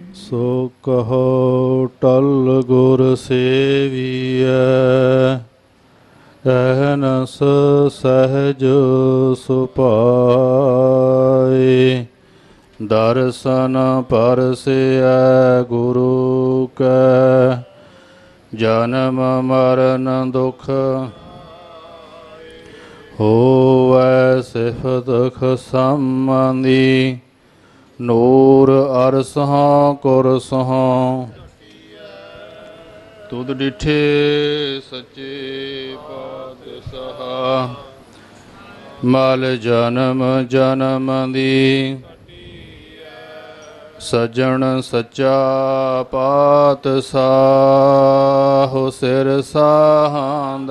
ਸੋ ਕਹੋ, ਟਲ ਗੁਰ ਸੇਵੀਐ ਅਹਨਸ ਸਹਜ ਸੁਪਾਏ ਦਰਸ਼ਨ ਪਰਸਿਐ ਗੁਰੂ ਕੈ, ਜਨਮ ਮਰਨ ਦੁਖ ਹੋਵੈ ਸਿਫਤ ਖਸਮੰਦੀ ਨੂਰ ਅਰਸਹਾਂ ਕੁਰਸਹਾਂ ਤੁਧ ਡਿਠੇ ਸੱਚੇ ਪਾਤਸ਼ਾਹ। ਮਲ ਜਨਮ ਜਨਮ ਦੀ। ਸਜਣ ਸੱਚਾ ਪਾਤਸ਼ਾਹ ਸਿਰ ਸਾਹੰਦ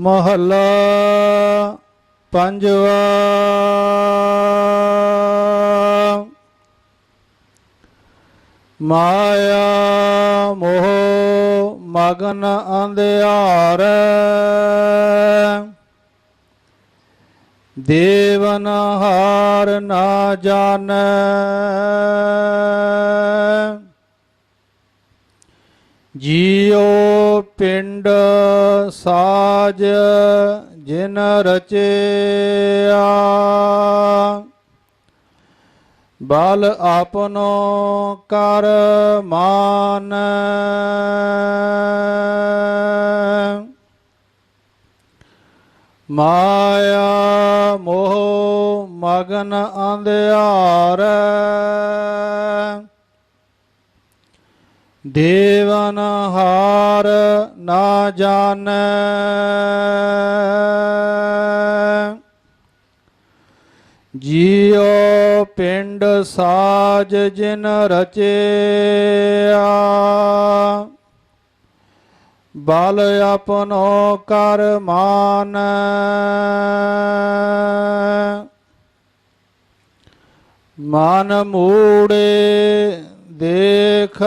ਮਹੱਲਾ ਪੰਜਵਾ। ਮਾਇਆ ਮੋਹ ਮਗਨ ਅੰਧਿਆਰ। ਦੇਵਨ ਹਾਰ ਨਾ ਜਾਣੈ। ਜੀਉ ਪਿੰਡ ਸਾਜ ਜਿਨ ਰਚਿਆ। ਬਲ ਆਪਨੋ ਕਰ ਮਾਨ। ਮਾਇਆ ਮੋਹ ਮਗਨ ਅੰਧਿਆਰ। ਦੇਵਨ ਹਾਰ ਨਾ ਜਾਣੈ। ਜੀਉ ਪਿੰਡ ਸਾਜ ਜਿਨ ਰਚਿਆ, ਬਲ ਆਪਨੋ ਕਰ ਮਾਨ। ਮਨ ਮੂੜੇ ਦੇਖ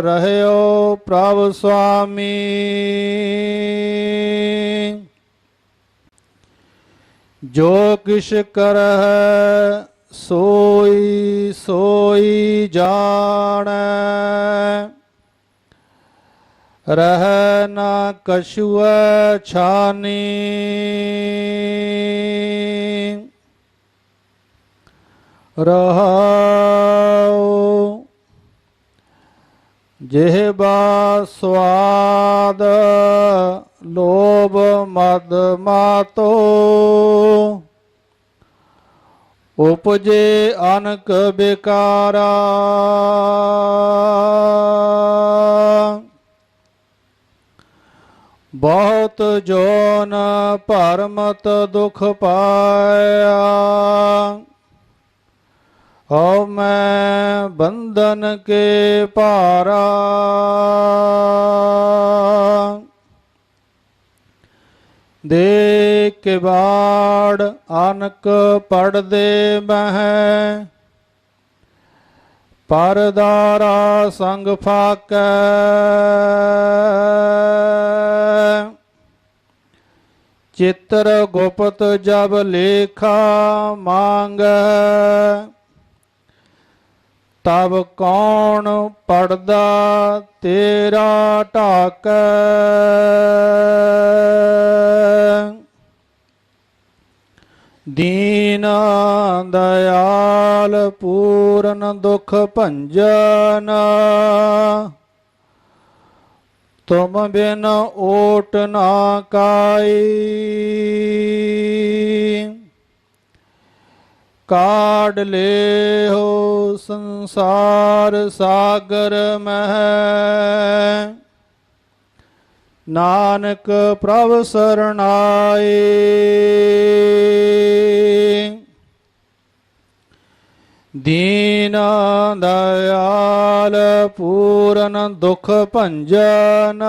ਰਹਿਓ ਪ੍ਰਭ ਸੁਆਮੀ। ਜੋ ਕਿਛ ਕਰਹਿ ਸੋਈ ਸੋਈ ਜਾਣੈ। ਰਹਿ ਨਾ ਕਛੁਐ ਛਾਨੀ। ਰਹਾਉ ਜਿਹਬਾ ਸਵਾਦ ਲੋਭ ਮਦ ਮਾਤੋ ਉਪਜੇ ਅਨਕ ਬਿਕਾਰਾ। ਬਹੁਤ ਜੋਨ ਭਰਮਤ ਦੁਖ ਪਾਇਆ। ਹਉ ਮੈਂ ਬੰਧਨ ਕੇ ਭਾਰਾ। ਦੇ ਕੇ ਅਨਕ ਪੜਦੇ ਮਹਿ। ਪਰਦਾਰਾ ਸੰਗ ਫਾਕੈ। ਚਿੱਤਰ ਗੁਪਤ ਜਬ ਲੇਖਾ ਮੰਗੈ। ਤਬ ਕੌਣ ਪੜਦਾ ਤੇਰਾ ਢਾਕੈ? ਦੀਨ ਦਇਆਲ ਪੂਰਨ ਦੁਖ ਭੰਜਨ, ਤੁਮ ਬਿਨ ਓਟ ਨਾ ਕਾਈ। ਕਾਢ ਲਿਓ ਸੰਸਾਰ ਸਾਗਰ ਮਹਿ। ਨਾਨਕ ਪ੍ਰਭ ਸਰਣਾਏ। ਦੀਨ ਦਇਆਲ ਪੂਰਨ ਦੁਖ ਭੰਜਨ।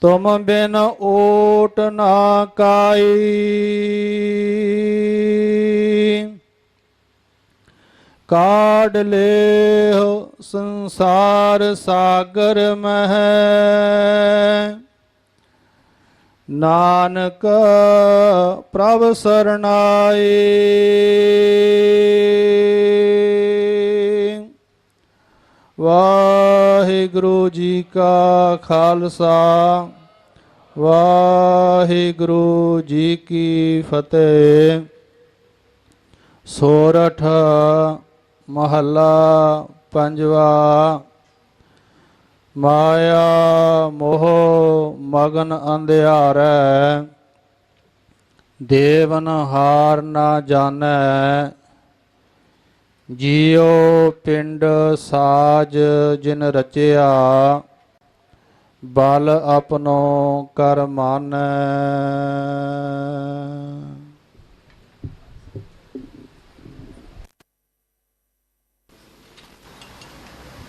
ਤੁਮ ਬਿਨ ਓਟ ਨਾ ਕਾਈ। ਕਾਢ ਲਿਓ ਸੰਸਾਰ ਸਾਗਰ ਮਹਿ। ਨਾਨਕ ਪ੍ਰਭ ਸਰਣਾਏ ਵਾਹਿਗੁਰੂ ਜੀ ਕਾ ਖਾਲਸਾ, ਵਾਹਿਗੁਰੂ ਜੀ ਕੀ ਫਤਿਹ। ਸੋਰਠ ਮਹੱਲਾ ਪੰਜਵਾ, ਮਾਇਆ ਮੋਹ ਮਗਨ ਅੰਧਿਆਰੈ, ਦੇਵਨ ਹਾਰ ਨਾ ਜਾਣੈ। ਜੀਉ ਪਿੰਡ ਸਾਜ ਜਿਨ ਰਚਿਆ ਬਲ ਆਪਣੋ ਕਰ ਮਨ।